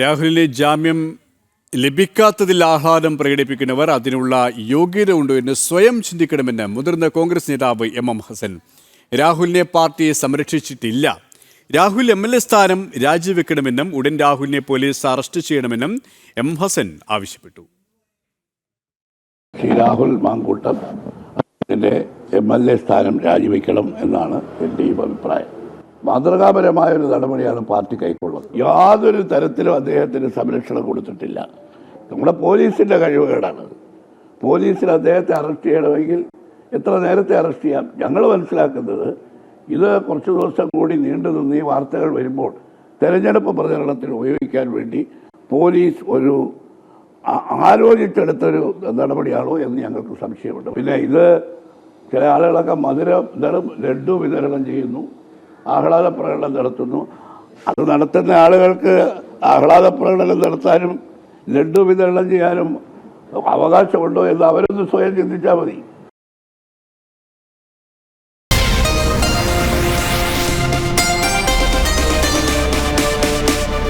രാഹുലിന് ജാമ്യം ലഭിക്കാത്തതിൽ ആഹ്ലാദം പ്രകടിപ്പിക്കുന്നവർ അതിനുള്ള യോഗ്യത ഉണ്ടോ എന്ന് സ്വയം ചിന്തിക്കണമെന്ന് മുതിർന്ന കോൺഗ്രസ് നേതാവ് എം എം ഹസൻ. രാഹുലിനെ പാർട്ടി സംരക്ഷിച്ചിട്ടില്ല. രാഹുൽ എം എൽ എ സ്ഥാനം രാജിവെക്കണമെന്നും ഉടൻ രാഹുലിനെ പോലീസ് അറസ്റ്റ് ചെയ്യണമെന്നും എം ഹസൻ ആവശ്യപ്പെട്ടു. Rahul Mankoottam M L A സ്ഥാനം രാജിവെക്കണം എന്നാണ് എന്റെയും അഭിപ്രായം. മാതൃകാപരമായ ഒരു നടപടിയാണ് പാർട്ടി കൈക്കൊള്ളുന്നത്. യാതൊരു തരത്തിലും അദ്ദേഹത്തിന് സംരക്ഷണം കൊടുത്തിട്ടില്ല. നമ്മുടെ പോലീസിന്റെ കഴിവുകേടാണ് പോലീസിന് അദ്ദേഹത്തെ അറസ്റ്റ് ചെയ്യണമെങ്കിൽ എത്ര നേരത്തെ അറസ്റ്റ് ചെയ്യാം? ഞങ്ങൾ മനസ്സിലാക്കുന്നത് ഇത് കുറച്ച് ദിവസം കൂടി നീണ്ടു നിന്ന് ഈ വാർത്തകൾ വരുമ്പോൾ തെരഞ്ഞെടുപ്പ് പ്രചരണത്തിന് ഉപയോഗിക്കാൻ വേണ്ടി പോലീസ് ഒരു ആലോചിച്ചെടുത്തൊരു നടപടിയാണോ എന്ന് ഞങ്ങൾക്ക് സംശയമുണ്ട്. പിന്നെ ഇത് ചില ആളുകളൊക്കെ മധുരം ലഡു വിതരണം ചെയ്യുന്നു. ആഹ്ലാദ പ്രകടനം നടത്തുന്നു. അത് നടത്തുന്ന ആളുകൾക്ക് ആഹ്ലാദ പ്രകടനം നടത്താനും ലഡു വിതരണം ചെയ്യാനും അവകാശമുണ്ടോ എന്ന് അവരൊന്ന് സ്വയം ചിന്തിച്ചാൽ മതി.